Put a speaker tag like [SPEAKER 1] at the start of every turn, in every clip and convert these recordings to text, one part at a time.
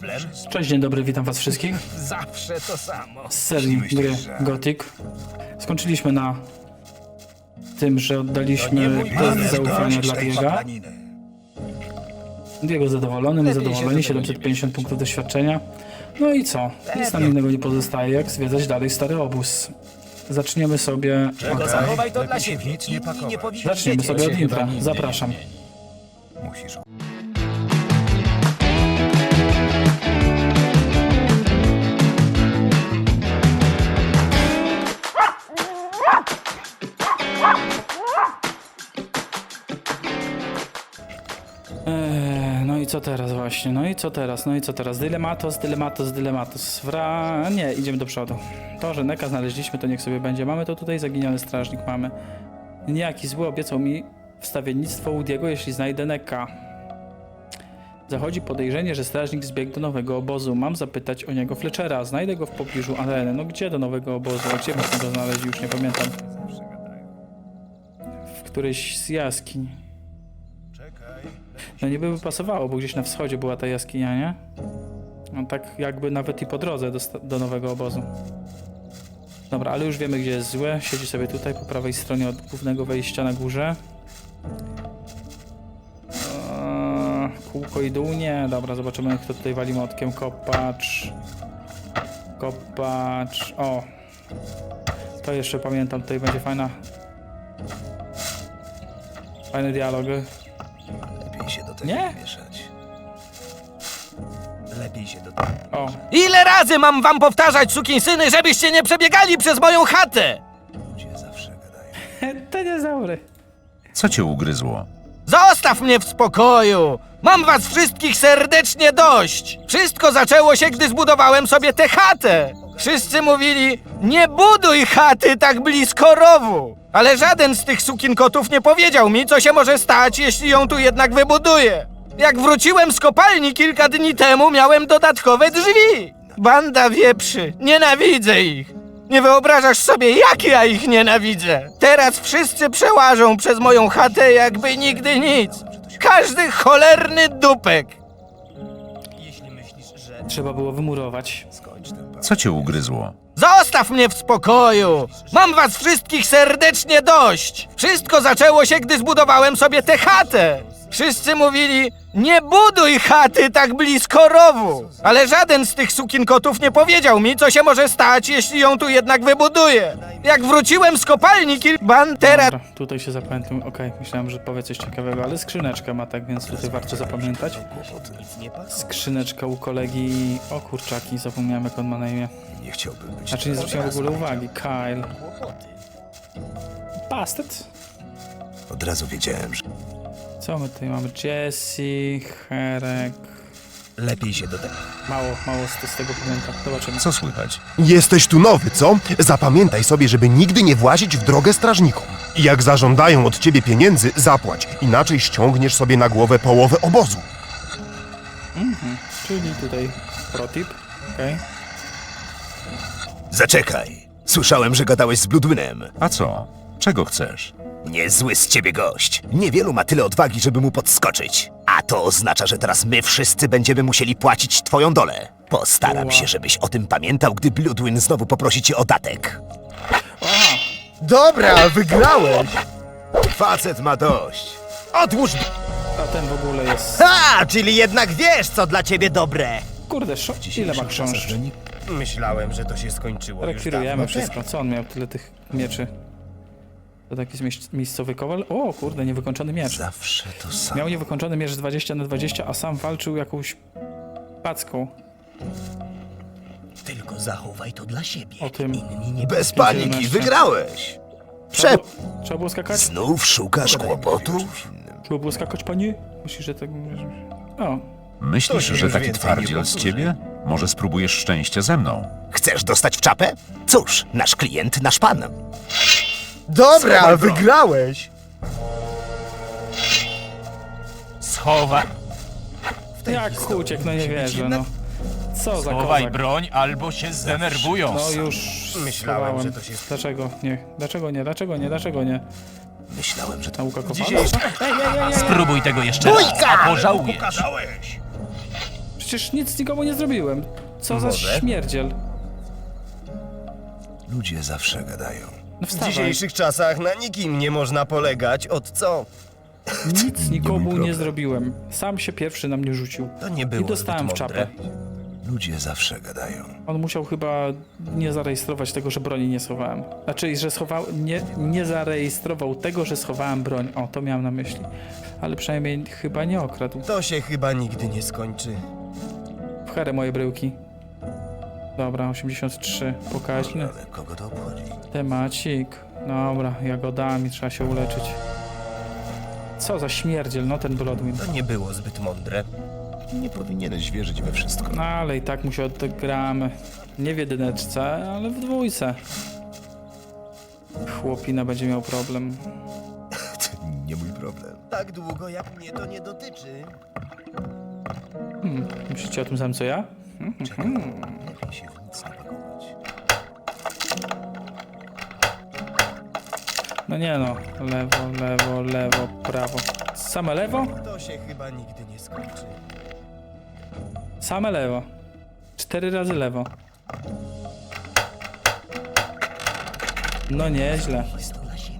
[SPEAKER 1] Problem?
[SPEAKER 2] Cześć, dzień dobry, witam was wszystkich
[SPEAKER 1] Zawsze to samo.
[SPEAKER 2] z serii gry Gothic. Skończyliśmy na tym, że oddaliśmy test zaufania dla Diego. Diego zadowolony, my
[SPEAKER 1] Lepiej się
[SPEAKER 2] zadowoleni,
[SPEAKER 1] do tego nie
[SPEAKER 2] 750 punktów doświadczenia. No i co? Nic nam innego nie pozostaje, jak zwiedzać dalej stary obóz. Zaczniemy sobie...
[SPEAKER 1] Czego zachowaj to dla siebie. Nic nie pakować. Nie powinni
[SPEAKER 2] Zaczniemy
[SPEAKER 1] wiedzieć.
[SPEAKER 2] sobie od intra. Zapraszam.
[SPEAKER 3] Musisz.
[SPEAKER 2] I co teraz właśnie? No i co teraz? No i co teraz? Dylematos, dylematos, dylematos. Wra... Nie, idziemy do przodu. To, że Neka znaleźliśmy, to niech sobie będzie. Mamy to tutaj, zaginiony strażnik mamy. Niejaki zły obiecał mi wstawiennictwo u Diego, jeśli znajdę Neka. Zachodzi podejrzenie, że strażnik zbiegł do nowego obozu. Mam zapytać o niego Fletchera. Znajdę go w pobliżu areny. No gdzie do nowego obozu? A Gdzie byśmy go znaleźli? Już nie pamiętam. W którejś z jaskiń. No niby by pasowało, bo gdzieś na wschodzie była ta jaskinia, nie? No tak jakby nawet i po drodze do, do nowego obozu. Dobra, ale już wiemy gdzie jest złe. Siedzi sobie tutaj po prawej stronie od głównego wejścia na górze. Eee, kółko i dół nie. Dobra, zobaczymy kto tutaj wali młotkiem. Kopacz. Kopacz. O. To jeszcze pamiętam, tutaj będzie fajna. Fajny dialog. Nie?
[SPEAKER 3] mieszać.
[SPEAKER 1] Lepiej się do tego.
[SPEAKER 2] O,
[SPEAKER 1] Ile razy mam wam powtarzać, sukinsyny, żebyście nie przebiegali przez moją chatę?
[SPEAKER 3] Ludzie zawsze gadają.
[SPEAKER 2] dinozaury.
[SPEAKER 4] Co cię ugryzło?
[SPEAKER 1] Zostaw mnie w spokoju! Mam was wszystkich serdecznie dość! Wszystko zaczęło się, gdy zbudowałem sobie tę chatę! Wszyscy mówili, nie buduj chaty tak blisko rowu! Ale żaden z tych sukinkotów nie powiedział mi, co się może stać, jeśli ją tu jednak wybuduję. Jak wróciłem z kopalni kilka dni temu, miałem dodatkowe drzwi! Banda wieprzy, nienawidzę ich! Nie wyobrażasz sobie, jak ja ich nienawidzę! Teraz wszyscy przełażą przez moją chatę, jakby nigdy nic! Każdy cholerny dupek!
[SPEAKER 2] Trzeba było wymurować.
[SPEAKER 4] Co cię ugryzło?
[SPEAKER 1] Zostaw mnie w spokoju! Mam was wszystkich serdecznie dość! Wszystko zaczęło się, gdy zbudowałem sobie tę chatę! Wszyscy mówili, nie buduj chaty tak blisko rowu! Ale żaden z tych sukinkotów nie powiedział mi, co się może stać, jeśli ją tu jednak wybuduję. Jak wróciłem z kopalni kil... Bantera...
[SPEAKER 2] Dobra, tutaj się zapamiętam. Okej, myślałem, że powie coś ciekawego, ale skrzyneczkę ma tak, więc tutaj warto zapamiętać. Skrzyneczka u kolegi. O kurczaki, zapomniałem jak on ma na imię.
[SPEAKER 3] Nie chciałbym być.
[SPEAKER 2] Znaczy nie zwróciłem w ogóle uwagi. Kyle. Bastard.
[SPEAKER 3] Od razu wiedziałem, że.
[SPEAKER 2] Co my tutaj mamy? Jesse, Herek.
[SPEAKER 3] Lepiej się do tego.
[SPEAKER 2] Mało, mało z, z tego pamiętam. Zobaczymy.
[SPEAKER 4] Co słychać?
[SPEAKER 5] Jesteś tu nowy, co? Zapamiętaj sobie, żeby nigdy nie włazić w drogę strażnikom. I jak zażądają od ciebie pieniędzy, zapłać. Inaczej ściągniesz sobie na głowę połowę obozu.
[SPEAKER 2] Czyli tutaj protip. Okej.
[SPEAKER 3] Zaczekaj. Słyszałem, że gadałeś z Bloodwinem.
[SPEAKER 4] A co? Czego chcesz?
[SPEAKER 3] Niezły z ciebie gość. Niewielu ma tyle odwagi, żeby mu podskoczyć. A to oznacza, że teraz my wszyscy będziemy musieli płacić twoją dolę. Postaram się, żebyś o tym pamiętał, gdy Bloodwin znowu poprosi cię o datek.
[SPEAKER 1] Dobra, wygrałeś!
[SPEAKER 3] Facet ma dość. Odłóż...
[SPEAKER 2] A ten w ogóle jest...
[SPEAKER 6] Ha, czyli jednak wiesz, co dla ciebie dobre.
[SPEAKER 2] Kurde, sz- ile ma książ?
[SPEAKER 6] Myślałem, że to się skończyło
[SPEAKER 2] Rekwirujemy wszystko. Co on miał tyle tych mieczy? To taki miejsc- miejscowy kowal? O kurde, niewykończony miecz.
[SPEAKER 3] Zawsze to samo.
[SPEAKER 2] Miał niewykończony miecz 20 na 20, a sam walczył jakąś packą.
[SPEAKER 6] Tylko zachowaj to dla siebie.
[SPEAKER 2] O tym.
[SPEAKER 6] Inni nie
[SPEAKER 3] Bez paniki, wygrałeś. Prze...
[SPEAKER 2] Trzeba było skakać?
[SPEAKER 3] Znów szukasz kłopotów?
[SPEAKER 2] Trzeba było skakać, panie? Myślisz, że tak... O,
[SPEAKER 4] Myślisz,
[SPEAKER 6] się
[SPEAKER 4] że
[SPEAKER 6] już
[SPEAKER 4] taki
[SPEAKER 6] więcej
[SPEAKER 4] twardziel z
[SPEAKER 6] powtórzy.
[SPEAKER 4] ciebie? Może spróbujesz szczęście ze mną?
[SPEAKER 3] Chcesz dostać w czapę? Cóż, nasz klient, nasz pan.
[SPEAKER 6] Dobra,
[SPEAKER 3] Schowaj broń.
[SPEAKER 6] wygrałeś.
[SPEAKER 7] Schowaj,
[SPEAKER 2] jak uciekł, no nie wierzę, no. Co za
[SPEAKER 7] schowaj
[SPEAKER 2] kozak.
[SPEAKER 7] broń, albo się zdenerwują.
[SPEAKER 2] No już
[SPEAKER 6] Myślałem,
[SPEAKER 2] schowałem.
[SPEAKER 6] że to się-
[SPEAKER 2] Dlaczego nie? Dlaczego nie? Dlaczego nie? Dlaczego nie?
[SPEAKER 3] Myślałem, że to...
[SPEAKER 2] Nauka kowala? Ej, ej, ej, ej!
[SPEAKER 7] Spróbuj tego jeszcze raz, a pożałujesz.
[SPEAKER 2] Przecież Przecież nic nikomu nie zrobiłem. Co za
[SPEAKER 6] Może?
[SPEAKER 2] śmierdziel.
[SPEAKER 3] Ludzie zawsze gadają.
[SPEAKER 2] No
[SPEAKER 6] W
[SPEAKER 2] wstawaj.
[SPEAKER 6] dzisiejszych czasach na nikim nie można polegać. Od co?
[SPEAKER 2] Nic nikomu nie zrobiłem. Sam się pierwszy na mnie rzucił.
[SPEAKER 6] To nie było
[SPEAKER 2] I dostałem w
[SPEAKER 6] zbyt
[SPEAKER 2] czapę.
[SPEAKER 6] mądre.
[SPEAKER 3] Ludzie zawsze gadają.
[SPEAKER 2] On musiał chyba nie zarejestrować tego, że broni nie schowałem. Znaczy, że schował, nie, nie zarejestrował tego, że schowałem broń. O, to miałem na myśli. Ale przynajmniej chyba nie okradł.
[SPEAKER 6] To się chyba nigdy nie skończy.
[SPEAKER 2] W herę moje bryłki. Dobra, 83. Pokaźny.
[SPEAKER 3] Ale kogo to obchodzi?
[SPEAKER 2] Temacik. Dobra, jagodami trzeba się uleczyć. Co za śmierdziel, no ten Bloodwind.
[SPEAKER 6] To nie było zbyt mądre.
[SPEAKER 3] Nie powinieneś wierzyć we wszystko.
[SPEAKER 2] No ale i tak mu się odegramy. Nie w jedyneczce, ale w dwójce. Chłopina będzie miał problem.
[SPEAKER 3] To nie mój problem.
[SPEAKER 6] Tak długo jak mnie to nie dotyczy.
[SPEAKER 2] Hmm, myślicie o tym samym co ja?
[SPEAKER 3] Lepiej się w nic nie pakować.
[SPEAKER 2] No nie no. Lewo, lewo, lewo, prawo. Same lewo?
[SPEAKER 6] To się chyba nigdy nie skończy.
[SPEAKER 2] Same lewo. Cztery razy lewo. No nieźle.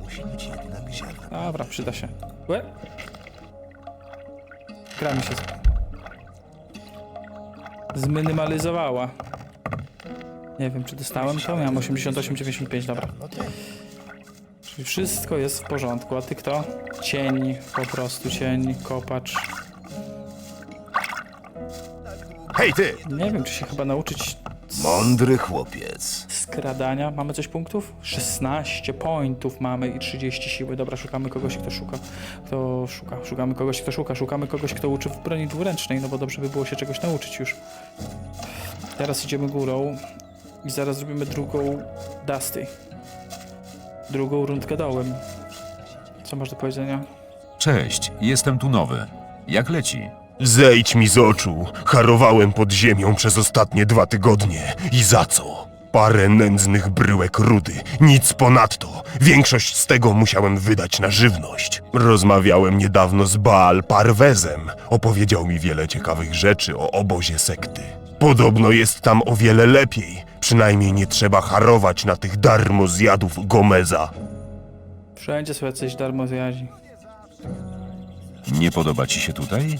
[SPEAKER 3] Musi być jednak ziarna.
[SPEAKER 2] Dobra, przyda się. Łe. Gra mi się z... zminimalizowała. Nie wiem, czy dostałem to? Miałem 88,95, dobra. Czyli wszystko jest w porządku. A ty kto? Cień, po prostu cień, kopacz.
[SPEAKER 5] Hej ty!
[SPEAKER 2] Nie wiem, czy się chyba nauczyć
[SPEAKER 3] Mądry chłopiec.
[SPEAKER 2] skradania. Mamy coś punktów? 16 pointów mamy i 30 siły. Dobra, szukamy kogoś, kto szuka. Kto szuka. Szukamy kogoś, kto szuka. Szukamy kogoś, kto uczy w broni dwuręcznej, no bo dobrze by było się czegoś nauczyć już. Teraz idziemy górą i zaraz zrobimy drugą Dusty. Drugą rundkę dołem. Co masz do powiedzenia?
[SPEAKER 4] Cześć, jestem tu nowy. Jak leci?
[SPEAKER 5] Zejdź mi z oczu. Harowałem pod ziemią przez ostatnie dwa tygodnie. I za co? Parę nędznych bryłek rudy. Nic ponadto. Większość z tego musiałem wydać na żywność. Rozmawiałem niedawno z Baal Parwezem. Opowiedział mi wiele ciekawych rzeczy o obozie sekty. Podobno jest tam o wiele lepiej. Przynajmniej nie trzeba harować na tych darmo zjadów Gomeza.
[SPEAKER 2] Wszędzie są jacyś darmozjadzi.
[SPEAKER 4] Nie podoba ci się tutaj?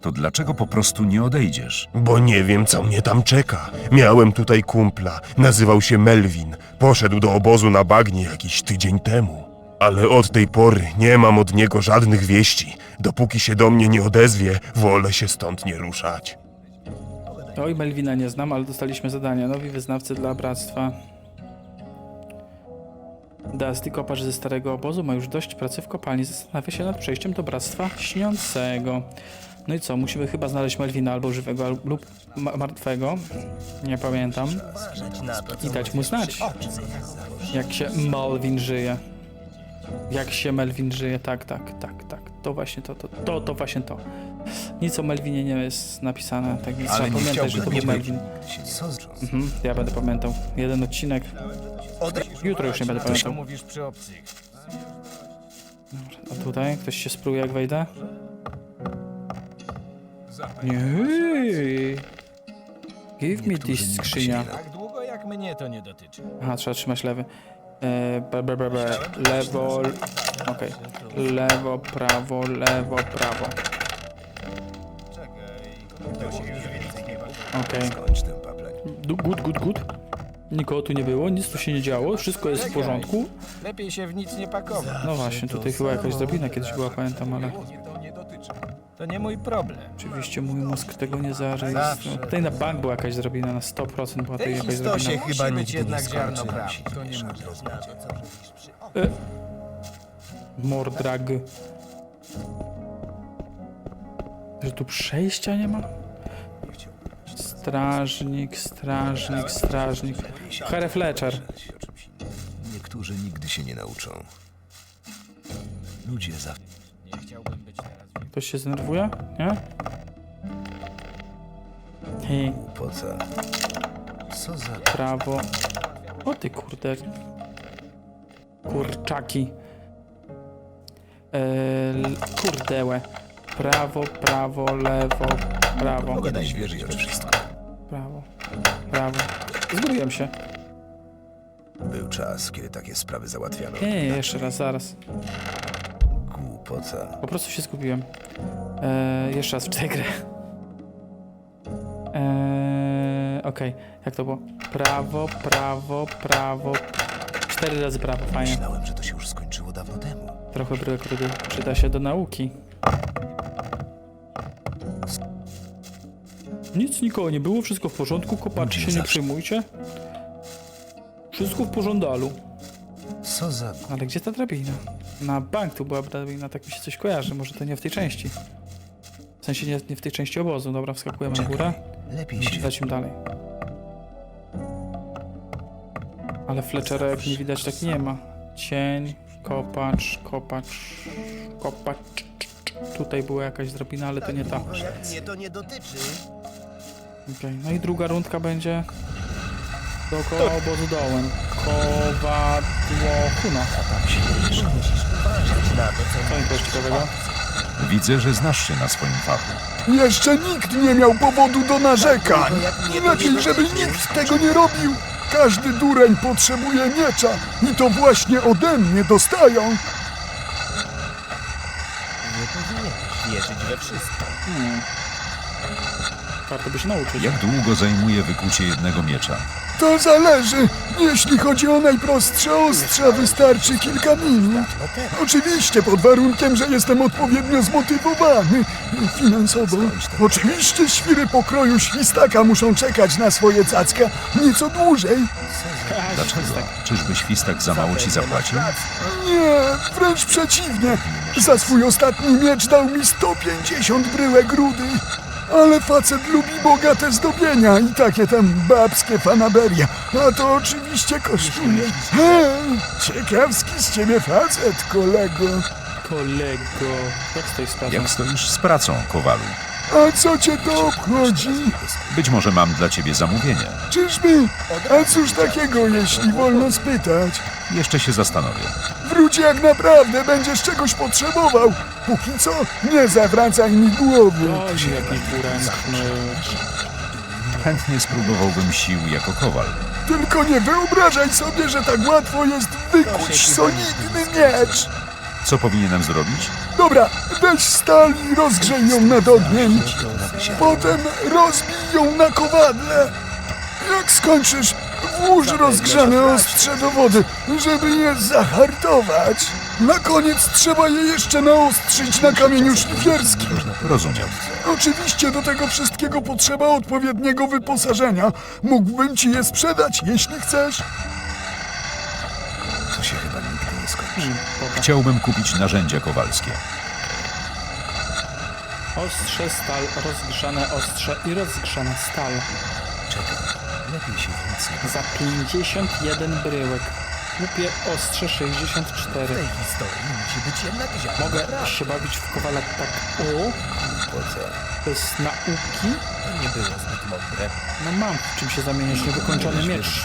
[SPEAKER 4] To dlaczego po prostu nie odejdziesz?
[SPEAKER 5] Bo nie wiem, co mnie tam czeka. Miałem tutaj kumpla, nazywał się Melvin. Poszedł do obozu na bagnie jakiś tydzień temu. Ale od tej pory nie mam od niego żadnych wieści. Dopóki się do mnie nie odezwie, wolę się stąd nie ruszać.
[SPEAKER 2] Oj, Melvina nie znam, ale dostaliśmy zadania. Nowi wyznawcy dla Bractwa. Dusty kopacz ze starego obozu ma już dość pracy w kopalni. Zastanawia się nad przejściem do Bractwa Śniącego. No i co, musimy chyba znaleźć Melvina albo żywego, al- lub ma- martwego. Nie pamiętam. I dać mu znać, jak się Melvin żyje. Jak się Melvin żyje, tak, tak, tak, tak. To właśnie to, to, to, to właśnie to. Nic o Melvinie nie jest napisane, tak więc
[SPEAKER 3] Ale
[SPEAKER 2] trzeba
[SPEAKER 3] nie
[SPEAKER 2] pamiętać, że to był Melvin.
[SPEAKER 3] Co z...
[SPEAKER 2] Mhm, ja będę pamiętał. Jeden odcinek.
[SPEAKER 6] Od...
[SPEAKER 2] Jutro już nie będę pamiętał.
[SPEAKER 1] mówisz przy obcych.
[SPEAKER 2] A tutaj ktoś się spruje jak wejdę? Nie. Give me this skrzynia.
[SPEAKER 1] Tak długo jak mnie to nie dotyczy.
[SPEAKER 2] Aha, trzeba trzymać lewy. E, be, be, be, be. Lewo. Okej. Lewo, prawo, lewo, prawo. Okej.
[SPEAKER 3] Kończ ten paplek.
[SPEAKER 2] Du- Good, good, good. Nikogo tu nie było, nic tu się nie działo, wszystko jest w porządku.
[SPEAKER 1] Lepiej się w nic nie pakować.
[SPEAKER 2] No właśnie, tutaj chyba jakaś drabina kiedyś była, pamiętam, ale
[SPEAKER 1] To nie mój problem.
[SPEAKER 2] oczywiście mój mózg tego nie zarejestrował. Tutaj na bank była jakaś drabina, na 100% była tutaj jakaś
[SPEAKER 6] To
[SPEAKER 2] drabina.
[SPEAKER 6] się chyba
[SPEAKER 1] Musi być
[SPEAKER 6] nigdy nie
[SPEAKER 1] jednak ziarno
[SPEAKER 6] skończy.
[SPEAKER 1] prawdy. To nie mój problem.
[SPEAKER 2] Mordrag. Że tu przejścia nie ma? Strażnik, strażnik, strażnik. Harry Fletcher.
[SPEAKER 3] Niektórzy nigdy się nie nauczą. Ludzie zawsze...
[SPEAKER 2] Ktoś się zdenerwuje? Nie? Hej,
[SPEAKER 3] Głupota. Co za...
[SPEAKER 2] prawo. O ty kurde. Kurczaki. Eee, kurdełe. Prawo, prawo, lewo, prawo.
[SPEAKER 3] Pogadaj wierzyć we wszystko.
[SPEAKER 2] Prawo, prawo. Zgubiłem się.
[SPEAKER 3] Był czas, kiedy takie sprawy załatwiano.
[SPEAKER 2] Nie, nie, jeszcze raz, zaraz.
[SPEAKER 3] Głupota.
[SPEAKER 2] Po prostu się zgubiłem. Eee, jeszcze raz wczytaj grę. Eee, Okej, jak to było? Prawo, prawo, prawo. Cztery razy prawo, fajnie.
[SPEAKER 3] Myślałem, że to się już skończyło dawno temu.
[SPEAKER 2] Trochę bryłek rudy przyda się do nauki. Nic nikogo nie było, wszystko w porządku, kopaczy się nie przejmujcie. Wszystko w porządalu.
[SPEAKER 3] Co za...
[SPEAKER 2] Ale gdzie ta drabina? Na bank tu była drabina, tak mi się coś kojarzy, może to nie w tej części. W sensie nie, nie w tej części obozu, dobra, wskakujemy na górę.
[SPEAKER 3] Lepiej się...
[SPEAKER 2] Im dalej. Ale Fletcherek nie widać, tak nie ma. Cień, kopacz, kopacz, kopacz. Tutaj była jakaś drabina, ale to nie ta. Okej,
[SPEAKER 6] mnie to nie dotyczy.
[SPEAKER 2] no i druga rundka będzie dookoła obozu dołem. Kowadło Huna.
[SPEAKER 6] Co
[SPEAKER 2] Co mi ciekawego?
[SPEAKER 4] Widzę, że znasz się na swoim fachu.
[SPEAKER 8] Jeszcze nikt nie miał powodu do narzekań. Lepiej, żeby nikt tego nie robił. Każdy dureń potrzebuje miecza i to właśnie ode mnie dostają.
[SPEAKER 6] nie powinieneś wierzyć we wszystko.
[SPEAKER 2] Hmm. Warto by się nauczyć.
[SPEAKER 4] Jak długo zajmuje wykucie jednego miecza?
[SPEAKER 8] To zależy. Jeśli chodzi o najprostsze ostrza, wystarczy kilka minut. Oczywiście pod warunkiem, że jestem odpowiednio zmotywowany finansowo. Oczywiście świry pokroju świstaka muszą czekać na swoje cacka nieco dłużej.
[SPEAKER 4] Dlaczego? Czyżby świstak za mało ci zapłacił?
[SPEAKER 8] Nie, wręcz przeciwnie. Za swój ostatni miecz dał mi 150 bryłek rudy. Ale facet lubi bogate zdobienia i takie tam babskie fanaberia. A to oczywiście kosztuje. Hej, ciekawski z ciebie facet, kolego.
[SPEAKER 2] Kolego, jak z tej sprawy?
[SPEAKER 4] Jak stoisz z pracą, Kowalu?
[SPEAKER 8] A co cię to obchodzi?
[SPEAKER 4] Być może mam dla ciebie zamówienie.
[SPEAKER 8] Czyżby? A cóż takiego, jeśli wolno spytać?
[SPEAKER 4] Jeszcze się zastanowię.
[SPEAKER 8] Wróć jak naprawdę będziesz czegoś potrzebował. Póki co, nie zawracaj mi głowy.
[SPEAKER 2] Oj, jakiś dwuręczny.
[SPEAKER 4] Chętnie spróbowałbym sił jako kowal.
[SPEAKER 8] Tylko nie wyobrażaj sobie, że tak łatwo jest wykuć solidny miecz.
[SPEAKER 4] Co powinienem zrobić?
[SPEAKER 8] Dobra, weź stal i rozgrzej ją nad ogniem. Potem rozbij ją na kowadle. Jak skończysz, włóż rozgrzane ostrze do wody, żeby je zahartować. Na koniec trzeba je jeszcze naostrzyć na kamieniu szlifierskim.
[SPEAKER 4] Rozumiem.
[SPEAKER 8] Oczywiście do tego wszystkiego potrzeba odpowiedniego wyposażenia. Mógłbym ci je sprzedać, jeśli chcesz.
[SPEAKER 3] To się chyba nigdy nie skończy.
[SPEAKER 4] Chciałbym kupić narzędzia kowalskie.
[SPEAKER 2] Ostrze, stal, rozgrzane ostrze i rozgrzana stal.
[SPEAKER 3] Czekaj, lepiej się w nic nie...
[SPEAKER 2] Za 51 bryłek. Głupie ostrze 64.
[SPEAKER 6] W tej historii musi być jednak ziarno
[SPEAKER 2] Mogę
[SPEAKER 6] prawdy.
[SPEAKER 2] się bawić w kowala tak o,
[SPEAKER 3] Głupota.
[SPEAKER 2] bez nauki.
[SPEAKER 6] To nie było zbyt mądre.
[SPEAKER 2] No mam w czym się zamieniać, niewykończony miecz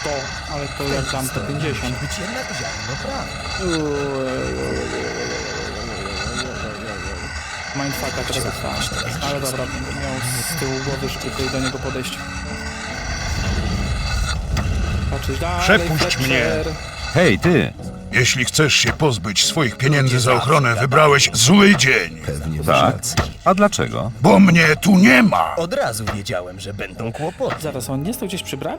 [SPEAKER 2] 100, ale to jak dam to 50.
[SPEAKER 6] Musi być jednak ziarno.
[SPEAKER 2] Mindfucka teraz dostałem. Ale dobra, będę miał z tyłu głowy, żeby tutaj do niego podejść. Patrzeć dalej,
[SPEAKER 9] Przepuść
[SPEAKER 2] Fletcher.
[SPEAKER 4] Hej, ty!
[SPEAKER 9] Jeśli chcesz się pozbyć swoich pieniędzy za ochronę, wybrałeś zły dzień.
[SPEAKER 3] Pewnie
[SPEAKER 4] Tak? A dlaczego?
[SPEAKER 9] Bo mnie tu nie ma.
[SPEAKER 6] Od razu wiedziałem, że będą kłopoty.
[SPEAKER 2] Zaraz, on nie stał gdzieś przy bramie?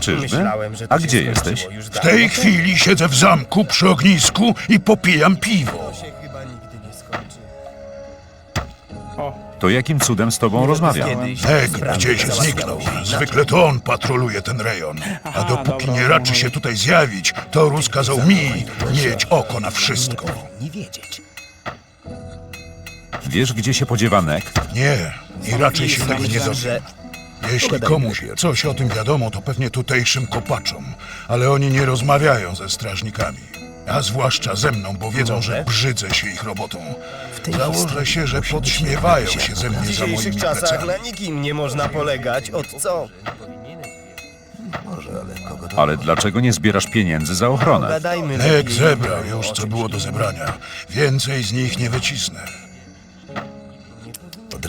[SPEAKER 4] Czyżby?
[SPEAKER 6] Myślałem, że to
[SPEAKER 4] A
[SPEAKER 6] się
[SPEAKER 4] gdzie
[SPEAKER 6] skończyło
[SPEAKER 4] jesteś?
[SPEAKER 6] Już
[SPEAKER 9] W
[SPEAKER 6] dawno
[SPEAKER 9] tej
[SPEAKER 6] temu.
[SPEAKER 9] chwili siedzę w zamku przy ognisku i popijam piwo.
[SPEAKER 6] To się chyba nigdy nie skończy.
[SPEAKER 2] O,
[SPEAKER 4] To jakim cudem z tobą rozmawiam?
[SPEAKER 6] Kiedyś
[SPEAKER 9] Hek
[SPEAKER 6] sprawy
[SPEAKER 9] gdzieś zniknął.
[SPEAKER 6] się inaczej.
[SPEAKER 9] Zwykle to on patroluje ten rejon. A dopóki
[SPEAKER 2] dobra,
[SPEAKER 9] nie raczy się tutaj zjawić, to rozkazał mi mieć oko na wszystko.
[SPEAKER 6] Nie wiedzieć.
[SPEAKER 4] Wiesz, gdzie się podziewa Nek?
[SPEAKER 9] Nie, i raczej się tego nie
[SPEAKER 2] Myślałem,
[SPEAKER 9] dowie.
[SPEAKER 6] Że
[SPEAKER 9] Jeśli komuś coś o tym wiadomo, to pewnie tutejszym kopaczom, ale oni nie rozmawiają ze strażnikami. A zwłaszcza ze mną, bo wiedzą, że brzydzę się ich robotą. Założę się, że podśmiewają się ze
[SPEAKER 6] w
[SPEAKER 9] mnie za
[SPEAKER 6] dzisiejszych
[SPEAKER 9] moimi
[SPEAKER 6] czasach
[SPEAKER 9] plecami.
[SPEAKER 6] na nikim nie można polegać. Od co?
[SPEAKER 4] Ale dlaczego nie zbierasz pieniędzy za ochronę?
[SPEAKER 6] Gadajmy
[SPEAKER 9] Nek
[SPEAKER 6] lepiej.
[SPEAKER 9] zebrał już, co było do zebrania. Więcej z nich nie wycisnę.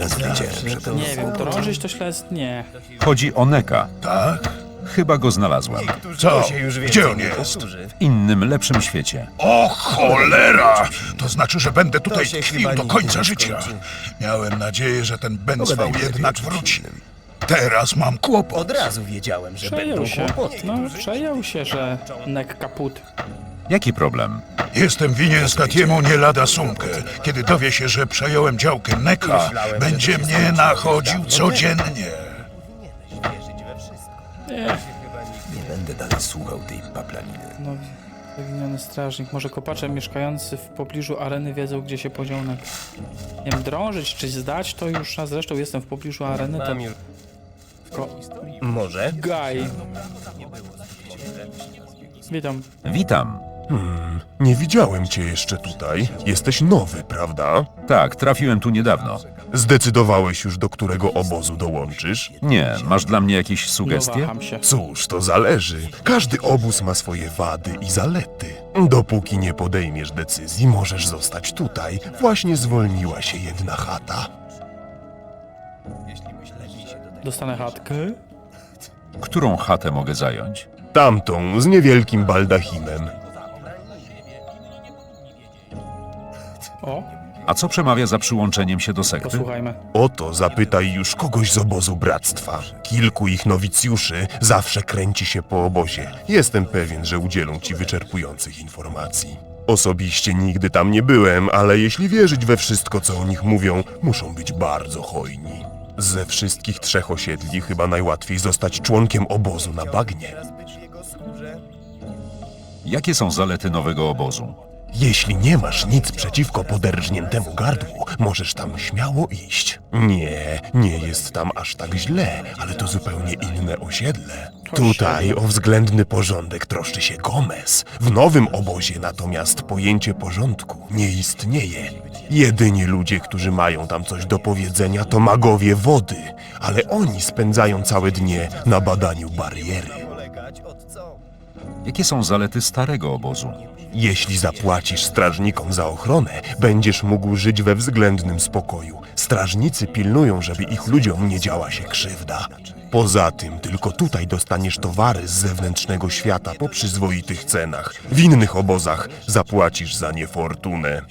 [SPEAKER 3] Od razu wiedziałem, że to...
[SPEAKER 2] Nie wiem, drążyć to śledztwo? Nie.
[SPEAKER 4] Chodzi o Neka.
[SPEAKER 9] Tak?
[SPEAKER 4] Chyba go znalazłem.
[SPEAKER 9] Co?
[SPEAKER 6] się już
[SPEAKER 9] Gdzie on jest?
[SPEAKER 4] W innym, lepszym świecie.
[SPEAKER 9] O cholera! To znaczy, że będę tutaj
[SPEAKER 6] się
[SPEAKER 9] tkwił
[SPEAKER 6] chyba
[SPEAKER 9] do
[SPEAKER 6] nigdy
[SPEAKER 9] końca
[SPEAKER 6] nie
[SPEAKER 9] życia.
[SPEAKER 6] skończy.
[SPEAKER 9] Miałem nadzieję, że ten
[SPEAKER 3] Pogadajmy lepiej
[SPEAKER 9] jednak
[SPEAKER 3] o czymś
[SPEAKER 9] wróci. Teraz mam kłopot.
[SPEAKER 6] Od razu wiedziałem, że
[SPEAKER 2] Przejął
[SPEAKER 6] będą
[SPEAKER 2] się.
[SPEAKER 6] kłopoty.
[SPEAKER 2] No, przejął się, że nek kaput.
[SPEAKER 4] Jaki problem?
[SPEAKER 9] Jestem winien Statiemu nie lada sumkę. Kiedy dowie się, że przejąłem działkę Neka, będzie mnie nachodził codziennie.
[SPEAKER 6] Wierzyć we wszystko.
[SPEAKER 3] Nie będę dalej słuchał tej paplaniny.
[SPEAKER 2] No, zaginiony strażnik. Może kopacze mieszkający w pobliżu areny wiedzą, gdzie się podział nek. Nie wiem, drążyć czy zdać to już, a zresztą jestem w pobliżu areny, to... Ko...
[SPEAKER 6] Może?
[SPEAKER 2] Gaj. Witam.
[SPEAKER 4] Witam.
[SPEAKER 5] Nie widziałem cię jeszcze tutaj. Jesteś nowy, prawda?
[SPEAKER 4] Tak, trafiłem tu niedawno.
[SPEAKER 5] Zdecydowałeś już, do którego obozu dołączysz?
[SPEAKER 4] Nie, masz dla mnie jakieś sugestie?
[SPEAKER 5] Cóż, to zależy. Każdy obóz ma swoje wady i zalety. Dopóki nie podejmiesz decyzji, możesz zostać tutaj. Właśnie zwolniła się jedna chata.
[SPEAKER 2] Dostanę chatkę.
[SPEAKER 4] Którą chatę mogę zająć?
[SPEAKER 5] Tamtą, z niewielkim baldachimem.
[SPEAKER 2] O,
[SPEAKER 4] A co przemawia za przyłączeniem się do sekty?
[SPEAKER 2] posłuchajmy.
[SPEAKER 5] O to zapytaj już kogoś z obozu bractwa. Kilku ich nowicjuszy zawsze kręci się po obozie. Jestem pewien, że udzielą ci wyczerpujących informacji. Osobiście nigdy tam nie byłem, ale jeśli wierzyć we wszystko, co o nich mówią, muszą być bardzo hojni. Ze wszystkich trzech osiedli chyba najłatwiej zostać członkiem obozu na bagnie.
[SPEAKER 6] Teraz być w jego skórze?
[SPEAKER 4] Jakie są zalety nowego obozu?
[SPEAKER 5] Jeśli nie masz nic przeciwko poderżniętemu gardłu, możesz tam śmiało iść. Nie, nie jest tam aż tak źle, ale to zupełnie inne osiedle. Tutaj o względny porządek troszczy się Gomez. W nowym obozie natomiast pojęcie porządku nie istnieje. Jedyni ludzie, którzy mają tam coś do powiedzenia, to magowie wody, ale oni spędzają całe dnie na badaniu bariery.
[SPEAKER 6] Polegać od co?
[SPEAKER 4] Jakie są zalety starego obozu?
[SPEAKER 5] Jeśli zapłacisz strażnikom za ochronę, będziesz mógł żyć we względnym spokoju. Strażnicy pilnują, żeby ich ludziom nie działa się krzywda. Poza tym, tylko tutaj dostaniesz towary z zewnętrznego świata po przyzwoitych cenach. W innych obozach zapłacisz za nie fortunę.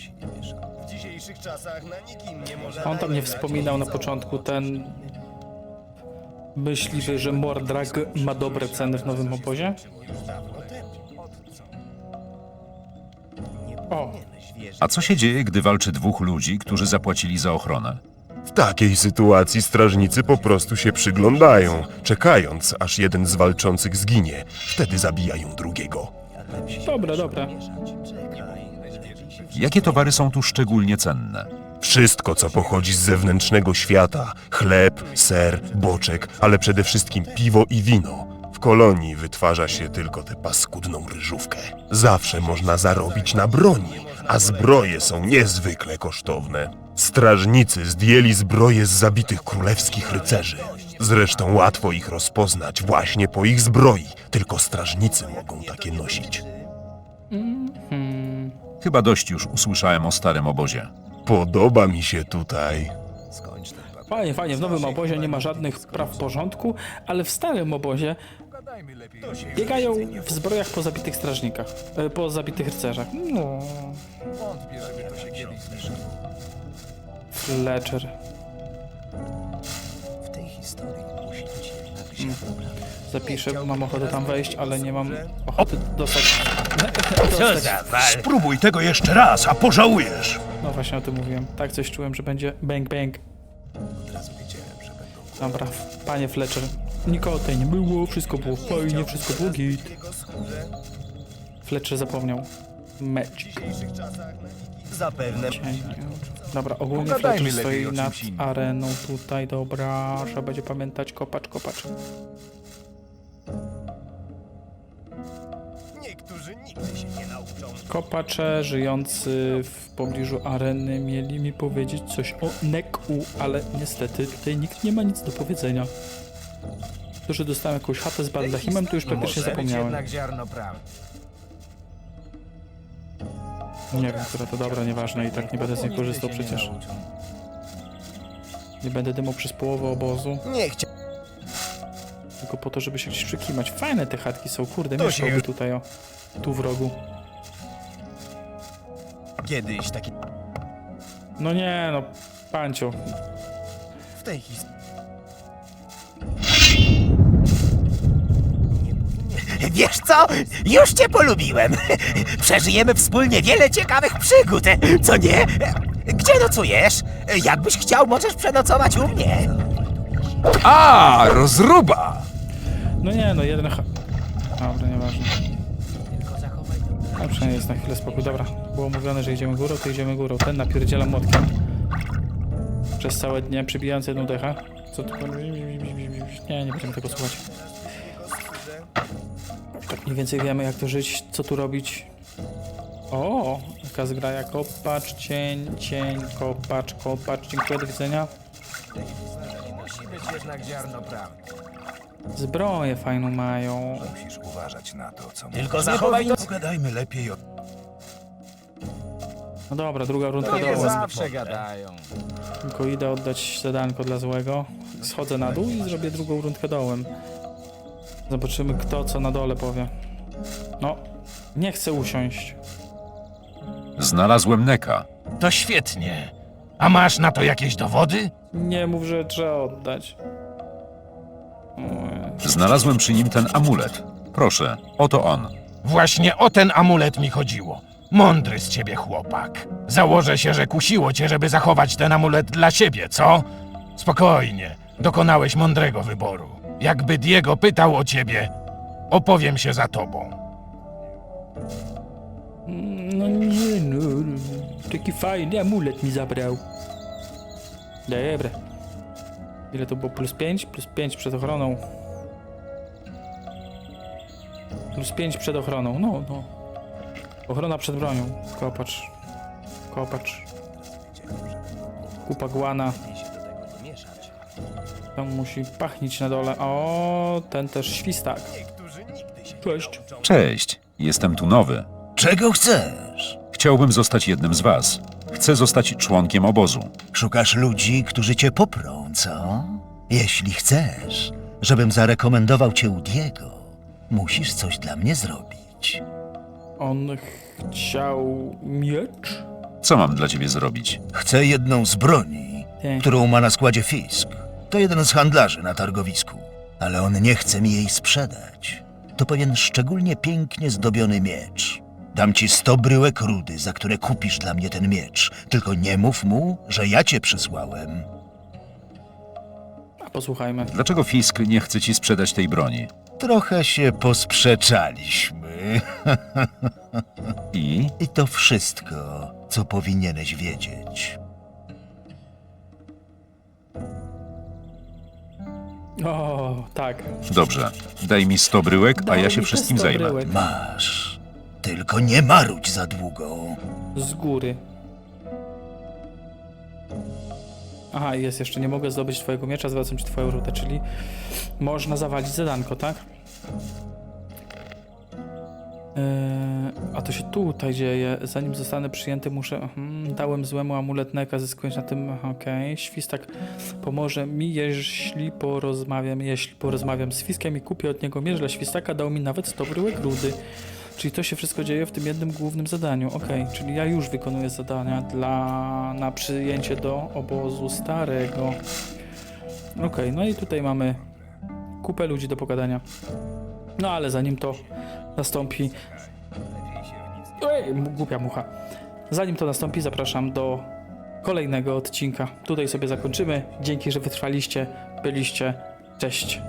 [SPEAKER 6] W dzisiejszych czasach na nikim nie może
[SPEAKER 2] On tam nie wspominał na początku ten myśliwy, że Mordrag ma dobre ceny w nowym obozie?
[SPEAKER 4] A co się dzieje, gdy walczy dwóch ludzi, którzy zapłacili za ochronę?
[SPEAKER 5] W takiej sytuacji strażnicy po prostu się przyglądają, czekając, aż jeden z walczących zginie. Wtedy zabijają drugiego.
[SPEAKER 2] dobre, dobre.
[SPEAKER 4] Jakie towary są tu szczególnie cenne?
[SPEAKER 5] Wszystko, co pochodzi z zewnętrznego świata chleb, ser, boczek, ale przede wszystkim piwo i wino. W kolonii wytwarza się tylko tę paskudną ryżówkę. Zawsze można zarobić na broni, a zbroje są niezwykle kosztowne. Strażnicy zdjęli zbroje z zabitych królewskich rycerzy. Zresztą łatwo ich rozpoznać właśnie po ich zbroi. Tylko strażnicy mogą takie nosić.
[SPEAKER 4] Chyba dość już usłyszałem o starym obozie.
[SPEAKER 5] Podoba mi się tutaj.
[SPEAKER 2] Fajnie, fajnie, w nowym obozie nie ma żadnych praw porządku, ale w starym obozie biegają w zbrojach po zabitych strażnikach, e, po zabitych rycerzach. No. Fletcher.
[SPEAKER 3] W tej historii musi być jednak
[SPEAKER 2] Zapiszę, bo mam ochotę tam wejść, ale nie mam ochoty dostać...
[SPEAKER 6] Co za wal?
[SPEAKER 9] Spróbuj tego jeszcze raz, a pożałujesz.
[SPEAKER 2] No właśnie o tym mówiłem. Tak coś czułem, że będzie bang bang. Dobra, panie Fletcher. Nikogo tutaj nie było, wszystko było fajnie, wszystko było git. Fletcher zapomniał. Magic.
[SPEAKER 6] Zapewne.
[SPEAKER 2] Dobra, ogólnie Fletcher stoi nad areną tutaj, dobra, trzeba będzie pamiętać, kopacz, kopacz.
[SPEAKER 6] Niektórzy nigdy się nie nauczą.
[SPEAKER 2] Kopacze żyjący w pobliżu areny mieli mi powiedzieć coś o Neku, ale niestety tutaj nikt nie ma nic do powiedzenia. To, że dostałem jakąś chatę z baldachimem, to już praktycznie
[SPEAKER 10] Może być
[SPEAKER 2] zapomniałem.
[SPEAKER 10] jednak ziarno prawdy.
[SPEAKER 2] Nie wiem, która to dobra, nieważne, i tak nie będę z niej
[SPEAKER 10] Nigdy
[SPEAKER 2] korzystał
[SPEAKER 10] się nie
[SPEAKER 2] przecież.
[SPEAKER 10] nauczą.
[SPEAKER 2] Nie będę dymał przez połowę obozu,
[SPEAKER 6] Nie chciał.
[SPEAKER 2] tylko po to, żeby się gdzieś przykimać. Fajne te chatki są, kurde,
[SPEAKER 6] To się
[SPEAKER 2] mieszkałby
[SPEAKER 6] już-
[SPEAKER 2] tutaj, o. Tu w rogu.
[SPEAKER 6] Kiedyś taki...
[SPEAKER 2] No nie, no, pancio.
[SPEAKER 6] W tej historii...
[SPEAKER 7] Wiesz co? Już cię polubiłem. Przeżyjemy wspólnie wiele ciekawych przygód, co nie? Gdzie nocujesz? Jakbyś chciał, możesz przenocować u mnie.
[SPEAKER 4] A, rozruba!
[SPEAKER 2] No nie, no jeden ha... Dobra, nieważne. No przynajmniej jest na chwilę spokój. Dobra, było mówione, że idziemy górą, to idziemy górą. Ten napierdziela młotkiem. Przez całe dnie przybijając jedną dechę. Co tu... Nie, nie będziemy tego słuchać. Mniej więcej wiemy jak to żyć, co tu robić. O, jaka zgraja kopacz, cień, cień, kopacz, kopacz. Dziękuję, do widzenia.
[SPEAKER 10] Musi być jednak ziarno prawdy.
[SPEAKER 2] Zbroję fajną mają.
[SPEAKER 11] Musisz uważać na to, co
[SPEAKER 6] Tylko zachowaj to...
[SPEAKER 11] Pogadajmy lepiej o...
[SPEAKER 2] No dobra, druga rundka
[SPEAKER 10] To nie
[SPEAKER 2] dołem.
[SPEAKER 10] zawsze gadają.
[SPEAKER 2] Tylko idę oddać zadanko dla złego. Schodzę na dół i zrobię drugą rundkę dołem. Zobaczymy kto co na dole powie. No, nie chcę usiąść.
[SPEAKER 4] Znalazłem Neka.
[SPEAKER 1] To świetnie. A masz na to jakieś dowody?
[SPEAKER 2] Nie mów, że trzeba oddać.
[SPEAKER 4] Znalazłem przy nim ten amulet. Proszę, oto on.
[SPEAKER 1] Właśnie o ten amulet mi chodziło. Mądry z ciebie chłopak. Założę się, że kusiło cię, żeby zachować ten amulet dla siebie, co? Spokojnie, dokonałeś mądrego wyboru. Jakby Diego pytał o ciebie, opowiem się za tobą.
[SPEAKER 2] No nie no, taki fajny amulet mi zabrał. Dobra. Ile to było? Plus 5? Plus 5 przed ochroną. Plus 5 przed ochroną, no, no. Ochrona przed bronią. Kopacz. Kopacz. Kupa guana. Tam musi pachnić na dole. O, ten też świstak. Cześć.
[SPEAKER 4] Cześć, jestem tu nowy.
[SPEAKER 11] Czego chcesz?
[SPEAKER 4] Chciałbym zostać jednym z was. Chcę zostać członkiem obozu.
[SPEAKER 3] Szukasz ludzi, którzy cię poprą, co? Jeśli chcesz, żebym zarekomendował cię u Diego, musisz coś dla mnie zrobić.
[SPEAKER 2] On chciał miecz?
[SPEAKER 4] Co mam dla ciebie zrobić?
[SPEAKER 3] Chcę jedną z broni,
[SPEAKER 2] Tak.
[SPEAKER 3] którą ma na składzie Fisk. To jeden z handlarzy na targowisku, ale on nie chce mi jej sprzedać. To pewien szczególnie pięknie zdobiony miecz. Dam ci sto bryłek rudy, za które kupisz dla mnie ten miecz. Tylko nie mów mu, że ja cię przysłałem.
[SPEAKER 2] A posłuchajmy.
[SPEAKER 4] Dlaczego Fisk nie chce ci sprzedać tej broni?
[SPEAKER 3] Trochę się posprzeczaliśmy.
[SPEAKER 4] I?
[SPEAKER 3] I to wszystko, co powinieneś wiedzieć.
[SPEAKER 2] O, tak.
[SPEAKER 4] Dobrze, daj mi 100 bryłek, a ja
[SPEAKER 2] mi
[SPEAKER 4] się
[SPEAKER 2] te
[SPEAKER 4] wszystkim
[SPEAKER 2] 100
[SPEAKER 4] zajmę.
[SPEAKER 2] bryłek
[SPEAKER 3] Masz. Tylko nie marudź za długo.
[SPEAKER 2] Z góry. Aha, i jest jeszcze, nie mogę zdobyć twojego miecza, zwracam ci twoją rutę, czyli można zawalić zadanko, tak? Eee, a to się tutaj dzieje. Zanim zostanę przyjęty, muszę. Hmm, dałem złemu amulet Neka, zyskując na tym. Okej, świstak pomoże mi, jeśli porozmawiam, jeśli porozmawiam z Fiskiem i kupię od niego miecz dla świstaka, dał mi nawet 100 bryłek rudy. Czyli to się wszystko dzieje w tym jednym głównym zadaniu. Okej, czyli ja już wykonuję zadania dla na przyjęcie do obozu starego. Okej, no i tutaj mamy kupę ludzi do pogadania. No ale zanim to nastąpi. Ej, głupia mucha. Zanim to nastąpi, zapraszam do kolejnego odcinka. Tutaj sobie zakończymy. Dzięki, że wytrwaliście, byliście. Cześć.